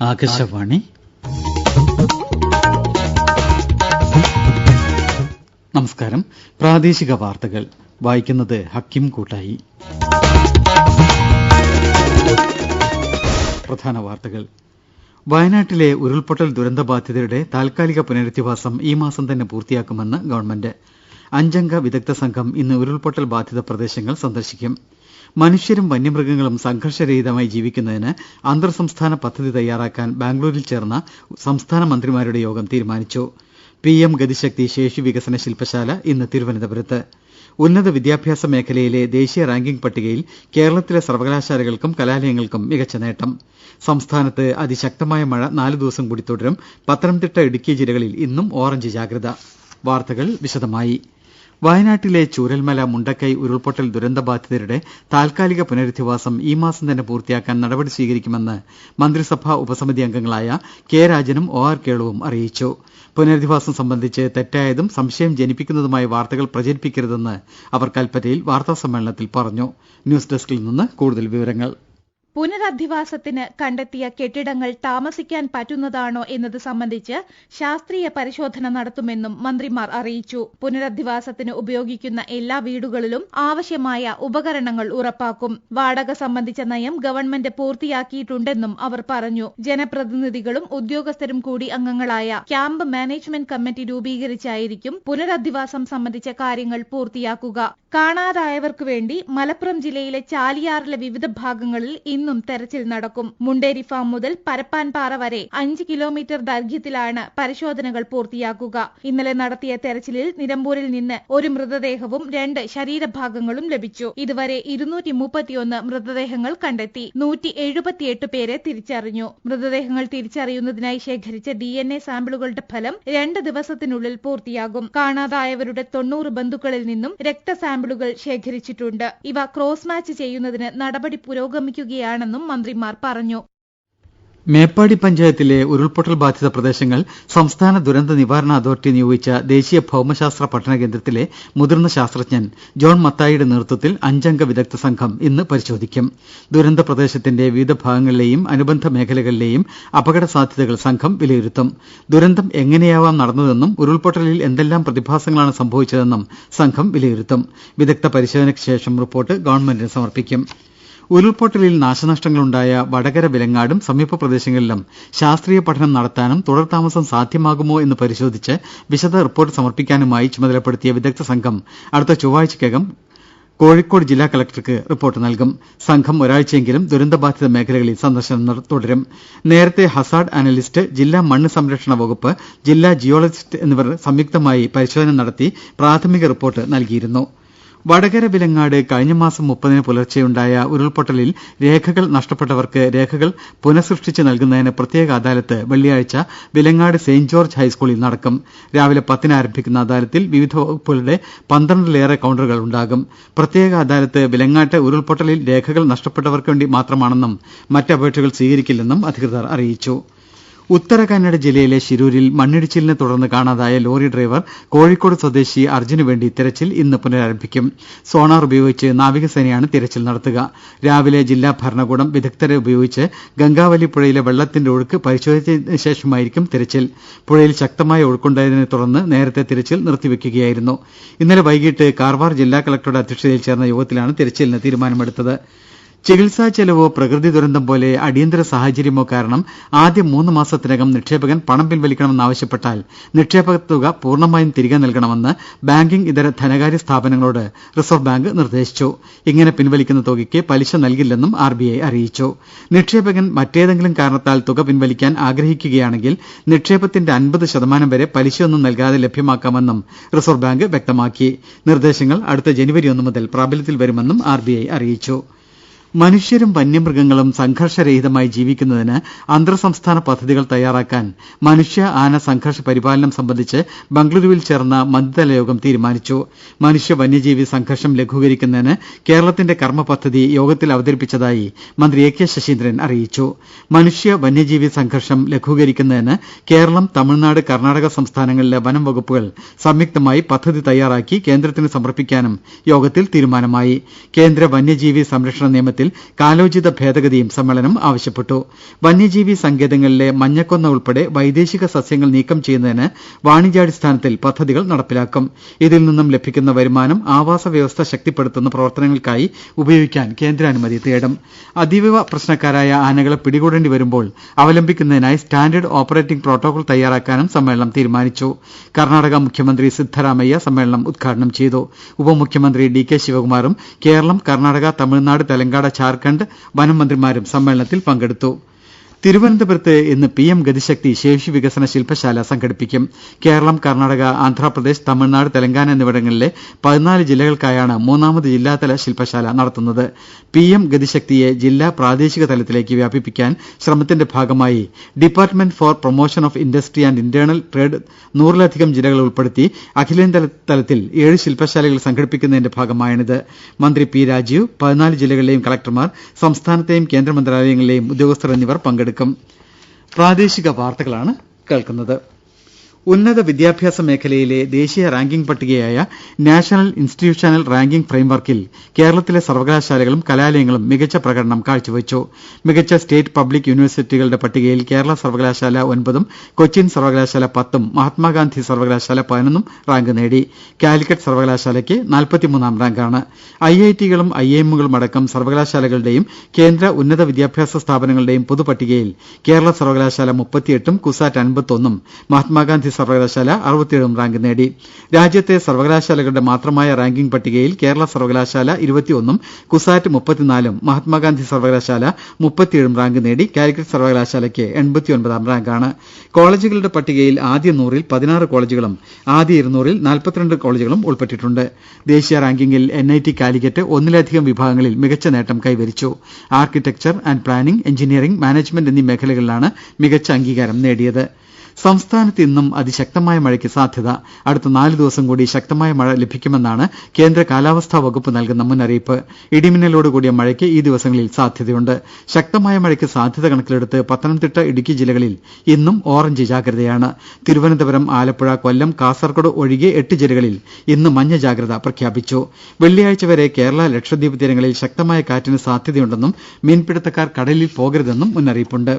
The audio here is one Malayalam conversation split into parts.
ആകാശവാണി. നമസ്കാരം. പ്രാദേശിക വാർത്തകൾ. വായിക്കുന്നത് ഹക്കിം കൂട്ടായി. പ്രധാന വാർത്തകൾ. വയനാട്ടിലെ ഉരുൾപൊട്ടൽ ദുരന്തബാധിതരുടെ താൽക്കാലിക പുനരധിവാസം ഈ മാസം തന്നെ പൂർത്തിയാക്കുമെന്ന് ഗവൺമെന്റ്. അഞ്ചംഗ വിദഗ്ധ സംഘം ഇന്ന് ഉരുൾപൊട്ടൽ ബാധിത പ്രദേശങ്ങൾ സന്ദർശിക്കും. മനുഷ്യരും വന്യമൃഗങ്ങളും സംഘർഷരഹിതമായി ജീവിക്കുന്നതിന് അന്തർ സംസ്ഥാന പദ്ധതി തയ്യാറാക്കാൻ ബാംഗ്ലൂരിൽ ചേർന്ന സംസ്ഥാന മന്ത്രിമാരുടെ യോഗം തീരുമാനിച്ചു. പി എം ഗതിശക്തി ശേഷി വികസന ശില്പശാല ഇന്ന് തിരുവനന്തപുരത്ത്. ഉന്നത വിദ്യാഭ്യാസ മേഖലയിലെ ദേശീയ റാങ്കിംഗ് പട്ടികയിൽ കേരളത്തിലെ സർവകലാശാലകൾക്കും കലാലയങ്ങൾക്കും മികച്ച നേട്ടം. സംസ്ഥാനത്ത് അതിശക്തമായ മഴ നാലു ദിവസം കൂടി തുടരും. പത്തനംതിട്ട ഇടുക്കി ജില്ലകളിൽ ഇന്നും ഓറഞ്ച് ജാഗ്രത. വാർത്തകൾ വിശദമായി. വയനാട്ടിലെ ചൂരൽമല മുണ്ടക്കൈ ഉരുൾപൊട്ടൽ ദുരന്തബാധിതരുടെ താൽക്കാലിക പുനരധിവാസം ഈ മാസം തന്നെ പൂർത്തിയാക്കാൻ നടപടി സ്വീകരിക്കുമെന്ന് മന്ത്രിസഭാ ഉപസമിതി അംഗങ്ങളായ കെ രാജനും ഒ ആർ കേളുവും അറിയിച്ചു. പുനരധിവാസം സംബന്ധിച്ച് തെറ്റായതും സംശയം ജനിപ്പിക്കുന്നതുമായ വാർത്തകൾ പ്രചരിപ്പിക്കരുതെന്ന് അവർ കൽപ്പറ്റയിൽ വാർത്താസമ്മേളനത്തിൽ പറഞ്ഞു. ന്യൂസ് ഡെസ്കിൽ നിന്ന് കൂടുതൽ വിവരങ്ങൾ. പുനരധിവാസത്തിന് കണ്ടെത്തിയ കെട്ടിടങ്ങൾ താമസിക്കാൻ പറ്റുന്നതാണോ എന്നത് സംബന്ധിച്ച് ശാസ്ത്രീയ പരിശോധന നടത്തുമെന്നും മന്ത്രിമാർ അറിയിച്ചു. പുനരധിവാസത്തിന് ഉപയോഗിക്കുന്ന എല്ലാ വീടുകളിലും ആവശ്യമായ ഉപകരണങ്ങൾ ഉറപ്പാക്കും. വാടക സംബന്ധിച്ച നയം ഗവൺമെന്റ് പൂർത്തിയാക്കിയിട്ടുണ്ടെന്നും അവർ പറഞ്ഞു. ജനപ്രതിനിധികളും ഉദ്യോഗസ്ഥരും കൂടി അംഗങ്ങളായ ക്യാമ്പ് മാനേജ്മെന്റ് കമ്മിറ്റി രൂപീകരിച്ചായിരിക്കും പുനരധിവാസം സംബന്ധിച്ച കാര്യങ്ങൾ പൂർത്തിയാക്കുക. കാണാതായവർക്കു വേണ്ടി മലപ്പുറം ജില്ലയിലെ ചാലിയാറിലെ വിവിധ ഭാഗങ്ങളിൽ ഇന്നും തെരച്ചിൽ നടക്കും. മുണ്ടേരി ഫാം മുതൽ പരപ്പാൻപാറ വരെ അഞ്ച് കിലോമീറ്റർ ദൈർഘ്യത്തിലാണ് പരിശോധനകൾ പൂർത്തിയാക്കുക. ഇന്നലെ നടത്തിയ തെരച്ചിലിൽ നിലമ്പൂരിൽ നിന്ന് ഒരു മൃതദേഹവും രണ്ട് ശരീരഭാഗങ്ങളും ലഭിച്ചു. ഇതുവരെ ഇരുന്നൂറ്റി മുപ്പത്തിയൊന്ന് മൃതദേഹങ്ങൾ കണ്ടെത്തി നൂറ്റി എഴുപത്തിയെട്ട് പേരെ തിരിച്ചറിഞ്ഞു. മൃതദേഹങ്ങൾ തിരിച്ചറിയുന്നതിനായി ശേഖരിച്ച ഡി എൻ എ സാമ്പിളുകളുടെ ഫലം രണ്ട് ദിവസത്തിനുള്ളിൽ പൂർത്തിയാകും. കാണാതായവരുടെ തൊണ്ണൂറ് ബന്ധുക്കളിൽ നിന്നും രക്തസാമ്പിളുകൾ ശേഖരിച്ചിട്ടുണ്ട്. ഇവ ക്രോസ് മാച്ച് ചെയ്യുന്നതിന് നടപടി പുരോഗമിക്കുകയാണെന്നും മന്ത്രിമാർ പറഞ്ഞു. മേപ്പാടി പഞ്ചായത്തിലെ ഉരുൾപൊട്ടൽ ബാധിത പ്രദേശങ്ങൾ സംസ്ഥാന ദുരന്ത നിവാരണ അതോറിറ്റി നിയോഗിച്ച ദേശീയ ഭൌമശാസ്ത്ര പഠന കേന്ദ്രത്തിലെ മുതിർന്ന ശാസ്ത്രജ്ഞൻ ജോൺ മത്തായിയുടെ നേതൃത്വത്തിൽ അഞ്ചംഗ വിദഗ്ധ സംഘം ഇന്ന് പരിശോധിക്കും. ദുരന്ത പ്രദേശത്തിന്റെ വിവിധ ഭാഗങ്ങളിലെയും അനുബന്ധ മേഖലകളിലെയും അപകട സാധ്യതകൾ സംഘം വിലയിരുത്തും. ദുരന്തം എങ്ങനെയാവാം നടന്നതെന്നും ഉരുൾപൊട്ടലിൽ എന്തെല്ലാം പ്രതിഭാസങ്ങളാണ് സംഭവിച്ചതെന്നും സംഘം വിലയിരുത്തും. വിദഗ്ധ പരിശോധനയ്ക്ക് ശേഷം റിപ്പോർട്ട് ഗവൺമെന്റിന് സമർപ്പിക്കും. ഉരുൾപൊട്ടലിൽ നാശനഷ്ടങ്ങളുണ്ടായ വടകര വിലങ്ങാടും സമീപ പ്രദേശങ്ങളിലും ശാസ്ത്രീയ പഠനം നടത്താനും തുടർ താമസം സാധ്യമാകുമോ എന്ന് പരിശോധിച്ച് വിശദ റിപ്പോർട്ട് സമർപ്പിക്കാനുമായി ചുമതലപ്പെടുത്തിയ വിദഗ്ധ സംഘം അടുത്ത ചൊവ്വാഴ്ചയ്ക്കകം കോഴിക്കോട് ജില്ലാ കലക്ടർക്ക് റിപ്പോർട്ട് നൽകും. സംഘം ഒരാഴ്ചയെങ്കിലും ദുരന്തബാധിത മേഖലകളിൽ സന്ദർശനം തുടരും. നേരത്തെ ഹസാഡ് അനലിസ്റ്റ് ജില്ലാ മണ്ണ് സംരക്ഷണ വകുപ്പ് ജില്ലാ ജിയോളജിസ്റ്റ് എന്നിവർ സംയുക്തമായി പരിശോധന നടത്തി പ്രാഥമിക റിപ്പോർട്ട് നൽകിയിരുന്നു. വടകര വിലങ്ങാട് കഴിഞ്ഞ മാസം മുപ്പതിന് പുലർച്ചെയുണ്ടായ ഉരുൾപൊട്ടലിൽ രേഖകൾ നഷ്ടപ്പെട്ടവർക്ക് രേഖകൾ പുനഃസൃഷ്ടിച്ച് നൽകുന്നതിന് പ്രത്യേക അദാലത്ത് വെള്ളിയാഴ്ച വിലങ്ങാട് സെന്റ് ജോർജ് ഹൈസ്കൂളിൽ നടക്കും. രാവിലെ പത്തിന് ആരംഭിക്കുന്ന അദാലത്തിൽ വിവിധ വകുപ്പുകളുടെ പന്ത്രണ്ടിലേറെ കൌണ്ടറുകൾ ഉണ്ടാകും. പ്രത്യേക അദാലത്ത് വിലങ്ങാട്ടെ ഉരുൾപൊട്ടലിൽ രേഖകൾ നഷ്ടപ്പെട്ടവർക്ക് വേണ്ടി മാത്രമാണെന്നും മറ്റ് അപേക്ഷകൾ സ്വീകരിക്കില്ലെന്നും അധികൃതർ അറിയിച്ചു. ഉത്തര കന്നഡ ജില്ലയിലെ ശിരൂരിൽ മണ്ണിടിച്ചിലിനെ തുടർന്ന് കാണാതായ ലോറി ഡ്രൈവർ കോഴിക്കോട് സ്വദേശി അർജുന് വേണ്ടി തിരച്ചിൽ ഇന്ന് പുനരാരംഭിക്കും. സോണാർ ഉപയോഗിച്ച് നാവികസേനയാണ് തിരച്ചിൽ നടത്തുക. രാവിലെ ജില്ലാ ഭരണകൂടം വിദഗ്ധരെ ഉപയോഗിച്ച് ഗംഗാവലി പുഴയിലെ വെള്ളത്തിന്റെ ഒഴുക്ക് പരിശോധിച്ചതിന് ശേഷമായിരിക്കും തിരച്ചിൽ. പുഴയിൽ ശക്തമായ ഒഴുക്കുണ്ടായതിനെ തുടർന്ന് നേരത്തെ തിരച്ചിൽ നിർത്തിവെക്കുകയായിരുന്നു. ഇന്നലെ വൈകിട്ട് കാർവാർ ജില്ലാ കളക്ടറുടെ അധ്യക്ഷതയിൽ ചേർന്ന യോഗത്തിലാണ് തിരച്ചിലിന് തീരുമാനമെടുത്തത്. ചികിത്സാ ചെലവോ പ്രകൃതി ദുരന്തം പോലെ അടിയന്തര സാഹചര്യമോ കാരണം ആദ്യ മൂന്ന് മാസത്തിനകം നിക്ഷേപകൻ പണം പിൻവലിക്കണമെന്നാവശ്യപ്പെട്ടാൽ നിക്ഷേപ തുക പൂർണമായും തിരികെ നൽകണമെന്ന് ബാങ്കിംഗ് ഇതര ധനകാര്യ സ്ഥാപനങ്ങളോട് റിസർവ് ബാങ്ക് നിർദ്ദേശിച്ചു. ഇങ്ങനെ പിൻവലിക്കുന്ന തുകയ്ക്ക് പലിശ നൽകില്ലെന്നും ആർ ബി ഐ അറിയിച്ചു. നിക്ഷേപകൻ മറ്റേതെങ്കിലും കാരണത്താൽ തുക പിൻവലിക്കാൻ ആഗ്രഹിക്കുകയാണെങ്കിൽ നിക്ഷേപത്തിന്റെ അൻപത് ശതമാനം വരെ പലിശയൊന്നും നൽകാതെ ലഭ്യമാക്കാമെന്നും റിസർവ് ബാങ്ക് വ്യക്തമാക്കി. നിർദ്ദേശങ്ങൾ അടുത്ത ജനുവരി ഒന്ന് മുതൽ പ്രാബല്യത്തിൽ വരുമെന്നും ആർ ബി ഐ അറിയിച്ചു. മനുഷ്യരും വന്യമൃഗങ്ങളും സംഘർഷരഹിതമായി ജീവിക്കുന്നതിന് അന്തർ സംസ്ഥാന പദ്ധതികൾ തയ്യാറാക്കാൻ മനുഷ്യ ആന സംഘർഷ പരിപാലനം സംബന്ധിച്ച് ബംഗളൂരുവിൽ ചേർന്ന മന്ത്രിതല യോഗം തീരുമാനിച്ചു. മനുഷ്യ വന്യജീവി സംഘർഷം ലഘൂകരിക്കുന്നതിന് കേരളത്തിന്റെ കർമ്മ പദ്ധതി യോഗത്തിൽ അവതരിപ്പിച്ചതായി മന്ത്രി എ കെ ശശീന്ദ്രൻ അറിയിച്ചു. മനുഷ്യ വന്യജീവി സംഘർഷം ലഘൂകരിക്കുന്നതിന് കേരളം തമിഴ്നാട് കർണാടക സംസ്ഥാനങ്ങളിലെ വനം വകുപ്പുകൾ സംയുക്തമായി പദ്ധതി തയ്യാറാക്കി കേന്ദ്രത്തിന് സമർപ്പിക്കാനും യോഗത്തിൽ തീരുമാനമായി. കേന്ദ്ര വന്യജീവി സംരക്ഷണ നിയമത്തിൽ നിയമത്തിൽ കാലോചിത ഭേദഗതിയും സമ്മേളനം ആവശ്യപ്പെട്ടു. വന്യജീവി സങ്കേതങ്ങളിലെ മഞ്ഞക്കൊന്ന ഉൾപ്പെടെ വൈദേശിക സസ്യങ്ങൾ നീക്കം ചെയ്യുന്നതിന് വാണിജ്യാടിസ്ഥാനത്തിൽ പദ്ധതികൾ നടപ്പിലാക്കും. ഇതിൽ നിന്നും ലഭിക്കുന്ന വരുമാനം ആവാസ വ്യവസ്ഥ ശക്തിപ്പെടുത്തുന്ന പ്രവർത്തനങ്ങൾക്കായി ഉപയോഗിക്കാൻ കേന്ദ്രാനുമതി തേടും. അതീവ പ്രശ്നക്കാരായ ആനകളെ പിടികൂടേണ്ടി വരുമ്പോൾ അവലംബിക്കുന്നതിനായി സ്റ്റാൻഡേർഡ് ഓപ്പറേറ്റിംഗ് പ്രോട്ടോകോൾ തയ്യാറാക്കാനും സമ്മേളനം തീരുമാനിച്ചു. കർണാടക മുഖ്യമന്ത്രി സിദ്ധരാമയ്യ സമ്മേളനം ഉദ്ഘാടനം ചെയ്തു. ഉപമുഖ്യമന്ത്രി ഡി കെ ശിവകുമാറും കേരളം കർണാടക തമിഴ്നാട് തെലങ്കാന ഝാർഖണ്ഡ് വനം മന്ത്രിമാരും സമ്മേളനത്തിൽ പങ്കെടുത്തു തിരുവനന്തപുരത്ത് ഇന്ന് പി എം ഗതിശക്തി ശേഷി വികസന ശില്പശാല സംഘടിപ്പിക്കും. കേരളം കർണാടക ആന്ധ്രാപ്രദേശ് തമിഴ്നാട് തെലങ്കാന എന്നിവിടങ്ങളിലെ പതിനാല് ജില്ലകൾക്കായാണ് മൂന്നാമത് ജില്ലാതല ശില്പശാല നടത്തുന്നത്. പി എം ഗതിശക്തിയെ ജില്ലാ പ്രാദേശിക തലത്തിലേക്ക് വ്യാപിപ്പിക്കാൻ ശ്രമത്തിന്റെ ഭാഗമായി department for promotion of industry and internal trade നൂറിലധികം ജില്ലകൾ ഉൾപ്പെടുത്തി അഖിലേന്ത്യാ തലത്തിൽ ഏഴ് ശില്പശാലകൾ സംഘടിപ്പിക്കുന്നതിന്റെ ഭാഗമായാണിത് മന്ത്രി പി രാജീവ് പതിനാല് ജില്ലകളിലെയും കളക്ടർമാർ സംസ്ഥാനത്തെയും കേന്ദ്ര മന്ത്രാലയങ്ങളിലെയും ഉദ്യോഗസ്ഥർ എന്നിവർ പങ്കെടുക്കും. കേൾക്കുന്നത്. ഉന്നത വിദ്യാഭ്യാസ മേഖലയിലെ ദേശീയ റാങ്കിംഗ് പട്ടികയായ നാഷണൽ ഇൻസ്റ്റിറ്റ്യൂഷണൽ റാങ്കിംഗ് ഫ്രെയിംവർക്കിൽ കേരളത്തിലെ സർവകലാശാലകളും കലാലയങ്ങളും മികച്ച പ്രകടനം കാഴ്ചവെച്ചു. മികച്ച സ്റ്റേറ്റ് പബ്ലിക് യൂണിവേഴ്സിറ്റികളുടെ പട്ടികയിൽ കേരള സർവകലാശാല ഒൻപതും കൊച്ചിൻ സർവകലാശാല പത്തും മഹാത്മാഗാന്ധി സർവകലാശാല പതിനൊന്നും റാങ്ക് നേടി. കാലിക്കറ്റ് സർവകലാശാലയ്ക്ക് നാൽപ്പത്തിമൂന്നാം റാങ്കാണ്. ഐ ഐ ടികളും ഐ എമ്മുകളും അടക്കം സർവകലാശാലകളുടെയും കേന്ദ്ര ഉന്നത വിദ്യാഭ്യാസ സ്ഥാപനങ്ങളുടെയും പൊതുപട്ടികയിൽ കേരള സർവകലാശാല മുപ്പത്തിയെട്ടും കുസാറ്റ് അൻപത്തൊന്നും മഹാത്മാഗാന്ധി സർവകലാശാല അറുപത്തിയേഴും റാങ്ക് നേടി. രാജ്യത്തെ സർവകലാശാലകളുടെ മാത്രമായ റാങ്കിംഗ് പട്ടികയിൽ കേരള സർവകലാശാല ഇരുപത്തിയൊന്നും കുസാറ്റ് മുപ്പത്തിനാലും മഹാത്മാഗാന്ധി സർവകലാശാല മുപ്പത്തിയേഴും റാങ്ക് നേടി കാലിക്കറ്റ് സർവകലാശാലയ്ക്ക് എൺപത്തിയൊൻപതാം റാങ്കാണ്. കോളേജുകളുടെ പട്ടികയിൽ ആദ്യ നൂറിൽ പതിനാറ് കോളേജുകളും ആദ്യ ഇരുന്നൂറിൽ നാൽപ്പത്തിരണ്ട് കോളേജുകളും ഉൾപ്പെട്ടിട്ടുണ്ട്. ദേശീയ റാങ്കിംഗിൽ എൻ ഐ ടി കാലിക്കറ്റ് ഒന്നിലധികം വിഭാഗങ്ങളിൽ മികച്ച നേട്ടം കൈവരിച്ചു. Architecture and planning engineering management എന്നീ മേഖലകളിലാണ് മികച്ച അംഗീകാരം നേടിയത്. സംസ്ഥാനത്ത് ഇന്നും അതിശക്തമായ മഴയ്ക്ക് സാധ്യത. അടുത്ത നാല് ദിവസം കൂടി ശക്തമായ മഴ ലഭിക്കുമെന്നാണ് കേന്ദ്ര കാലാവസ്ഥാ വകുപ്പ് നൽകുന്ന മുന്നറിയിപ്പ്. ഇടിമിന്നലോടുകൂടിയ മഴയ്ക്ക് ഈ ദിവസങ്ങളിൽ സാധ്യതയുണ്ട്. ശക്തമായ മഴയ്ക്ക് സാധ്യത കണക്കിലെടുത്ത് പത്തനംതിട്ട ഇടുക്കി ജില്ലകളിൽ ഇന്നും ഓറഞ്ച് ജാഗ്രതയാണ്. തിരുവനന്തപുരം ആലപ്പുഴ കൊല്ലം കാസർകോട് ഒഴികെ എട്ട് ജില്ലകളിൽ ഇന്ന് മഞ്ഞ ജാഗ്രത പ്രഖ്യാപിച്ചു. വെള്ളിയാഴ്ച വരെ കേരള ലക്ഷദ്വീപ് തീരങ്ങളിൽ ശക്തമായ കാറ്റിന് സാധ്യതയുണ്ടെന്നും മീൻപിടുത്തക്കാർ കടലിൽ പോകരുതെന്നും മുന്നറിയിപ്പുണ്ട്.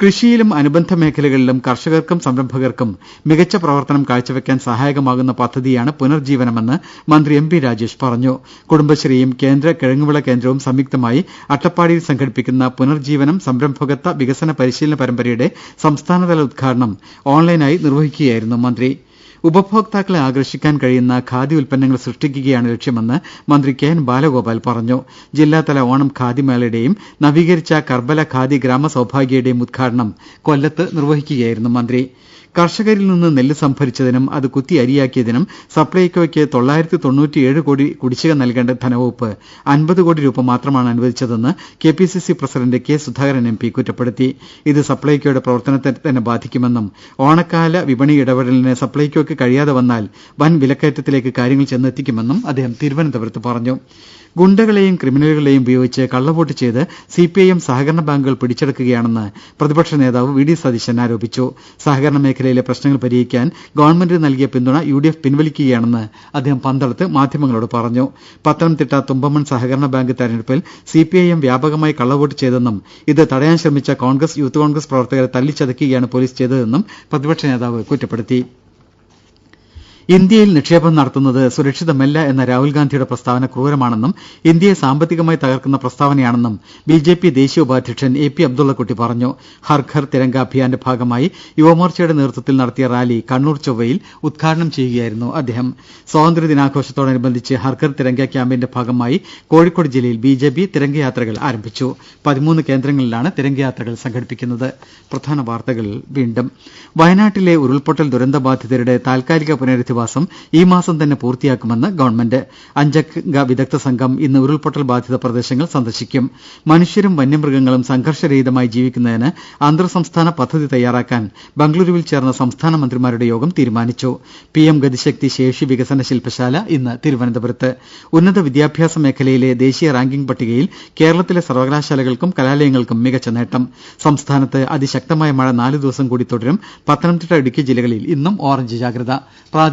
കൃഷിയിലും അനുബന്ധ മേഖലകളിലും കർഷകർക്കും സംരംഭകർക്കും മികച്ച പ്രവർത്തനം കാഴ്ചവെക്കാൻ സഹായകമാകുന്ന പദ്ധതിയാണ് പുനർജീവനമെന്ന് മന്ത്രി എം പി രാജേഷ് പറഞ്ഞു. കുടുംബശ്രീയും കേന്ദ്ര കിഴങ്ങുവിള കേന്ദ്രവും സംയുക്തമായി അട്ടപ്പാടിയിൽ സംഘടിപ്പിക്കുന്ന പുനർജീവനം സംരംഭകത്വ വികസന പരിശീലന പരമ്പരയുടെ സംസ്ഥാനതല ഉദ്ഘാടനം ഓൺലൈനായി നിർവഹിക്കുകയായിരുന്നു മന്ത്രി. ഉപഭോക്താക്കളെ ആകർഷിക്കാൻ കഴിയുന്ന ഖാദി ഉൽപ്പന്നങ്ങൾ സൃഷ്ടിക്കുകയാണ് ലക്ഷ്യമെന്ന് മന്ത്രി കെ എൻ ബാലഗോപാൽ പറഞ്ഞു. ജില്ലാതല ഓണം ഖാദി മേളയുടെയും നവീകരിച്ച കർബല ഖാദി ഗ്രാമ സൌഭാഗ്യയുടെയും ഉദ്ഘാടനം കൊല്ലത്ത് നിർവഹിക്കുകയായിരുന്നു മന്ത്രി. കർഷകരിൽ നിന്ന് നെല്ല് സംഭരിച്ചതിനും അത് കുത്തി അരിയാക്കിയതിനും സപ്ലൈകോയ്ക്ക് തൊള്ളായിരത്തി തൊണ്ണൂറ്റിയേഴ് കോടി കുടിശ്ശിക നൽകേണ്ട ധനവകുപ്പ് അൻപത് കോടി രൂപ മാത്രമാണ് അനുവദിച്ചതെന്ന് K P C C president K Sudhakaran M P കുറ്റപ്പെടുത്തി. ഇത് സപ്ലൈകോയുടെ പ്രവർത്തനത്തെ തന്നെ ബാധിക്കുമെന്നും ഓണക്കാല വിപണി ഇടപെടലിന് സപ്ലൈകോയ്ക്ക് കഴിയാതെ വന്നാൽ വൻ വിലക്കയറ്റത്തിലേക്ക് കാര്യങ്ങൾ ചെന്നെത്തിക്കുമെന്നും അദ്ദേഹം തിരുവനന്തപുരത്ത് പറഞ്ഞു. ഗുണ്ടകളെയും ക്രിമിനലുകളെയും ഉപയോഗിച്ച് കള്ളവോട്ട് ചെയ്ത് സി പി ഐ എം സഹകരണ ബാങ്കുകൾ പിടിച്ചെടുക്കുകയാണെന്ന് പ്രതിപക്ഷ നേതാവ് വി ഡി സതീശൻ ആരോപിച്ചു. സഹകരണ മേഖലയിലെ പ്രശ്നങ്ങൾ പരിഹരിക്കാൻ ഗവൺമെന്റ് നൽകിയ പിന്തുണ യു ഡി എഫ് പിൻവലിക്കുകയാണെന്ന് അദ്ദേഹം പന്തളത്ത് മാധ്യമങ്ങളോട് പറഞ്ഞു. പത്തനംതിട്ട തുമ്പമൺ സഹകരണ ബാങ്ക് തെരഞ്ഞെടുപ്പിൽ സി പി ഐ എം വ്യാപകമായി കള്ളവോട്ട് ചെയ്തെന്നും ഇത് തടയാൻ ശ്രമിച്ച കോൺഗ്രസ് യൂത്ത് കോൺഗ്രസ് പ്രവർത്തകരെ തല്ലിച്ചതയ്ക്കുകയാണ് പോലീസ് ചെയ്തതെന്നും പ്രതിപക്ഷ നേതാവ് കുറ്റപ്പെടുത്തി. ഇന്ത്യയിൽ നിക്ഷേപം നടത്തുന്നത് സുരക്ഷിതമല്ല എന്ന രാഹുൽ ഗാന്ധിയുടെ പ്രസ്താവന ക്രൂരമാണെന്നും ഇന്ത്യയെ സാമ്പത്തികമായി തകർക്കുന്ന പ്രസ്താവനയാണെന്നും ബി ജെ പി ദേശീയ ഉപാധ്യക്ഷൻ എ പി അബ്ദുള്ളക്കുട്ടി പറഞ്ഞു. ഹർ ഘർ തിരങ്ക അഭിയാന്റെ ഭാഗമായി യുവമോർച്ചയുടെ നേതൃത്വത്തിൽ നടത്തിയ റാലി കണ്ണൂർ ചൊവ്വയിൽ ഉദ്ഘാടനം ചെയ്യുകയായിരുന്നു അദ്ദേഹം. സ്വാതന്ത്ര്യദിനാഘോഷത്തോടനുബന്ധിച്ച് ഹർ ഘർ തിരങ്ക ക്യാമ്പയിന്റെ ഭാഗമായി കോഴിക്കോട് ജില്ലയിൽ ബി ജെ പി തിരങ്കയാത്രകൾ ആരംഭിച്ചു. പതിമൂന്ന് കേന്ദ്രങ്ങളിലാണ് തിരങ്കയാത്രകൾ സംഘടിപ്പിക്കുന്നത്. പ്രധാന വാർത്തകൾ വീണ്ടും. വയനാട്ടിലെ ഉരുൾപൊട്ടൽ ദുരന്തബാധിതരുടെ താൽക്കാലിക പുനരധിവാസം ഈ മാസം തന്നെ പൂർത്തിയാക്കുമെന്ന് ഗവൺമെന്റ്. അഞ്ചംഗ വിദഗ്ധ സംഘം ഇന്ന് ഉരുൾപൊട്ടൽ ബാധിത പ്രദേശങ്ങൾ സന്ദർശിക്കും. മനുഷ്യരും വന്യമൃഗങ്ങളും സംഘർഷരഹിതമായി ജീവിക്കുന്നതിന് അന്തർ സംസ്ഥാന പദ്ധതി തയ്യാറാക്കാൻ ബംഗളൂരുവിൽ ചേർന്ന സംസ്ഥാന മന്ത്രിമാരുടെ യോഗം തീരുമാനിച്ചു. പി എം ഗതിശക്തി ശേഷി വികസന ശില്പശാല ഇന്ന് തിരുവനന്തപുരത്ത്. ഉന്നത വിദ്യാഭ്യാസ മേഖലയിലെ ദേശീയ റാങ്കിംഗ് പട്ടികയിൽ കേരളത്തിലെ സർവകലാശാലകൾക്കും കലാലയങ്ങൾക്കും മികച്ച നേട്ടം. സംസ്ഥാനത്ത് അതിശക്തമായ മഴ നാലു ദിവസം കൂടി തുടരും. പത്തനംതിട്ട ഇടുക്കി ജില്ലകളിൽ ഇന്നും ഓറഞ്ച് ജാഗ്രത.